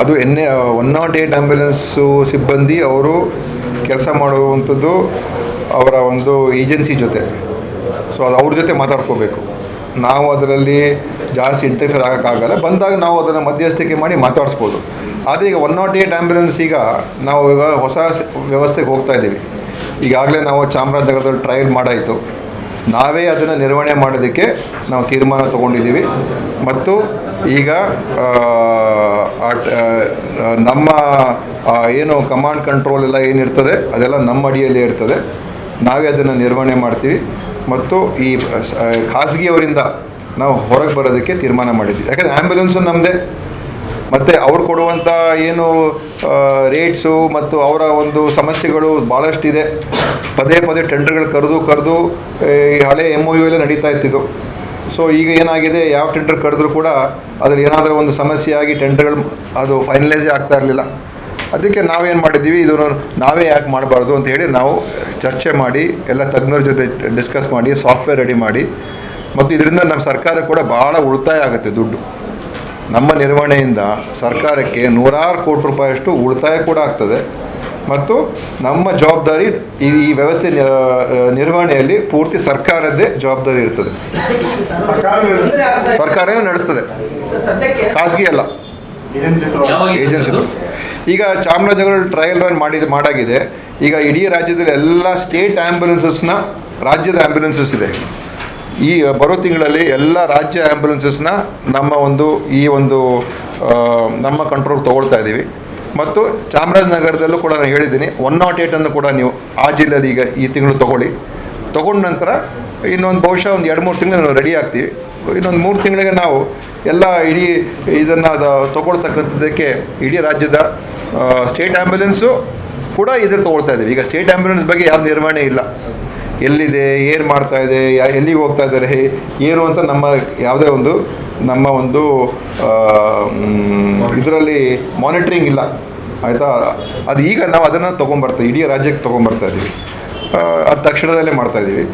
ಅದು ಎನ್ one naught eight ambulance ಸಿಬ್ಬಂದಿ ಅವರು ಕೆಲಸ ಮಾಡುವಂಥದ್ದು ಅವರ ಒಂದು ಏಜೆನ್ಸಿ ಜೊತೆ. ಸೊ ಅದು ಅವ್ರ ಜೊತೆ ಮಾತಾಡ್ಕೋಬೇಕು. ನಾವು ಅದರಲ್ಲಿ ಜಾಸ್ತಿ ಇಂಟರ್ಫಿಯರ್ ಆಗೋಕ್ಕಾಗಲ್ಲ. ಬಂದಾಗ ನಾವು ಅದನ್ನು ಮಧ್ಯಸ್ಥಿಕೆ ಮಾಡಿ ಮಾತಾಡಿಸ್ಬೋದು. ಆದರೆ ಈಗ ಒನ್ ನಾಟ್ ಏಯ್ಟ್ ಆ್ಯಂಬುಲೆನ್ಸ್ ಈಗ ನಾವು ಈಗ ಹೊಸ ವ್ಯವಸ್ಥೆಗೆ ಹೋಗ್ತಾ ಇದ್ದೀವಿ. ಈಗಾಗಲೇ ನಾವು ಚಾಮರಾಜನಗರದಲ್ಲಿ ಟ್ರಯಲ್ ಮಾಡಾಯಿತು. ನಾವೇ ಅದನ್ನು ನಿರ್ವಹಣೆ ಮಾಡೋದಕ್ಕೆ ನಾವು ತೀರ್ಮಾನ ತಗೊಂಡಿದ್ದೀವಿ. ಮತ್ತು ಈಗ ನಮ್ಮ ಏನು ಕಮಾಂಡ್ ಕಂಟ್ರೋಲ್ ಎಲ್ಲ ಏನಿರ್ತದೆ, ಅದೆಲ್ಲ ನಮ್ಮ ಅಡಿಯಲ್ಲಿ ಇರ್ತದೆ. ನಾವೇ ಅದನ್ನು ನಿರ್ವಹಣೆ ಮಾಡ್ತೀವಿ. ಮತ್ತು ಈ ಖಾಸಗಿಯವರಿಂದ ನಾವು ಹೊರಗೆ ಬರೋದಕ್ಕೆ ತೀರ್ಮಾನ ಮಾಡಿದ್ದೀವಿ. ಯಾಕಂದರೆ ಆ್ಯಂಬುಲೆನ್ಸು ನಮ್ಮದೇ ಮತ್ತು ಅವ್ರು ಕೊಡುವಂಥ ಏನು ರೇಟ್ಸು ಮತ್ತು ಅವರ ಒಂದು ಸಮಸ್ಯೆಗಳು ಭಾಳಷ್ಟಿದೆ ಪದೇ ಪದೇ ಟೆಂಡರ್ಗಳು ಕರೆದು ಕರೆದು ಈ ಹಳೆ ಎಂ ಒ ಯು ಎಲ್ಲ ನಡೀತಾ ಇತ್ತಿದ್ದು. ಸೊ ಈಗ ಏನಾಗಿದೆ, ಯಾವ ಟೆಂಡರ್ ಕರೆದ್ರೂ ಕೂಡ ಅದ್ರಲ್ಲಿ ಏನಾದರೂ ಒಂದು ಸಮಸ್ಯೆ ಆಗಿ ಟೆಂಡರ್ಗಳು ಅದು ಫೈನಲೈಸೇ ಆಗ್ತಾ ಇರಲಿಲ್ಲ. ಅದಕ್ಕೆ ನಾವೇನು ಮಾಡಿದ್ದೀವಿ ಇದನ್ನು ನಾವೇ ಯಾಕೆ ಮಾಡಬಾರ್ದು ಅಂತ ಹೇಳಿ ನಾವು ಚರ್ಚೆ ಮಾಡಿ, ಎಲ್ಲ ತಜ್ಞರ ಜೊತೆ ಡಿಸ್ಕಸ್ ಮಾಡಿ ಸಾಫ್ಟ್ವೇರ್ ರೆಡಿ ಮಾಡಿ, ಮತ್ತು ಇದರಿಂದ ನಮ್ಮ ಸರ್ಕಾರ ಕೂಡ ಭಾಳ ಉಳಿತಾಯ ಆಗುತ್ತೆ ದುಡ್ಡು. ನಮ್ಮ ನಿರ್ವಹಣೆಯಿಂದ ಸರ್ಕಾರಕ್ಕೆ ನೂರಾರು ಕೋಟಿ ರೂಪಾಯಿಯಷ್ಟು ಉಳಿತಾಯ ಕೂಡ ಆಗ್ತದೆ. ಮತ್ತು ನಮ್ಮ ಜವಾಬ್ದಾರಿ ಈ ವ್ಯವಸ್ಥೆ ನಿರ್ವಹಣೆಯಲ್ಲಿ ಪೂರ್ತಿ ಸರ್ಕಾರದ್ದೇ ಜವಾಬ್ದಾರಿ ಇರ್ತದೆ. ಸರ್ಕಾರನೇ ನಡೆಸ್ತದೆ. ಖಾಸಗಿ ಅಲ್ಲ. ಏಜೆನ್ಸಿಗಳು ಈಗ ಚಾಮರಾಜನಗರ ಟ್ರಯಲ್ ರನ್ ಮಾಡಿದ, ಮಾಡಾಗಿದೆ. ಈಗ ಇಡೀ ರಾಜ್ಯದಲ್ಲಿ ಎಲ್ಲ ಸ್ಟೇಟ್ ಆ್ಯಂಬುಲೆನ್ಸಸ್ನ ರಾಜ್ಯದ ಆ್ಯಂಬುಲೆನ್ಸಸ್ ಇದೆ. ಈ ಬರೋ ತಿಂಗಳಲ್ಲಿ ಎಲ್ಲ ರಾಜ್ಯ ಆ್ಯಂಬುಲೆನ್ಸಸ್ನ ನಮ್ಮ ಒಂದು, ಈ ಒಂದು ನಮ್ಮ ಕಂಟ್ರೋಲ್ ತೊಗೊಳ್ತಾ ಇದ್ದೀವಿ. ಮತ್ತು ಚಾಮರಾಜನಗರದಲ್ಲೂ ಕೂಡ ನಾನು ಹೇಳಿದ್ದೀನಿ, ಒನ್ ನಾಟ್ ಏಯ್ಟನ್ನು ಕೂಡ ನೀವು ಆ ಜಿಲ್ಲೆಯಲ್ಲಿ ಈಗ ಈ ತಿಂಗಳು ತೊಗೊಳ್ಳಿ. ತೊಗೊಂಡ ನಂತರ ಇನ್ನೊಂದು ಬಹುಶಃ ಒಂದು ಎರಡು ಮೂರು ತಿಂಗಳು ನಾವು ರೆಡಿ ಆಗ್ತೀವಿ. ಇನ್ನೊಂದು ಮೂರು ತಿಂಗಳಿಗೆ ನಾವು ಎಲ್ಲ ಇಡೀ ಇದನ್ನು ತೊಗೊಳ್ತಕ್ಕಂಥದ್ದಕ್ಕೆ ಇಡೀ ರಾಜ್ಯದ ಸ್ಟೇಟ್ ಆ್ಯಂಬುಲೆನ್ಸು ಕೂಡ ಇದ್ರಲ್ಲಿ ತೊಗೊಳ್ತಾ ಇದ್ದೀವಿ. ಈಗ ಸ್ಟೇಟ್ ಆ್ಯಂಬುಲೆನ್ಸ್ ಬಗ್ಗೆ ಯಾವ ನಿರ್ವಹಣೆ ಇಲ್ಲ. ಎಲ್ಲಿದೆ, ಏನು ಮಾಡ್ತಾ ಇದೆ ಎಲ್ಲಿಗೆ ಹೋಗ್ತಾ ಇದ್ದಾರೆ ಏನು ಅಂತ ನಮ್ಮ ಯಾವುದೇ ಒಂದು, ನಮ್ಮ ಒಂದು ಇದರಲ್ಲಿ ಮಾನಿಟ್ರಿಂಗ್ ಇಲ್ಲ. ಆಯಿತಾ? ಅದು ಈಗ ನಾವು ಅದನ್ನು ತೊಗೊಂಬರ್ತೀವಿ ಇಡೀ ರಾಜ್ಯಕ್ಕೆ ತೊಗೊಂಬರ್ತಾ ಇದ್ದೀವಿ ಅದು ತಕ್ಷಣದಲ್ಲೇ ಮಾಡ್ತಾ ಇದ್ದೀವಿ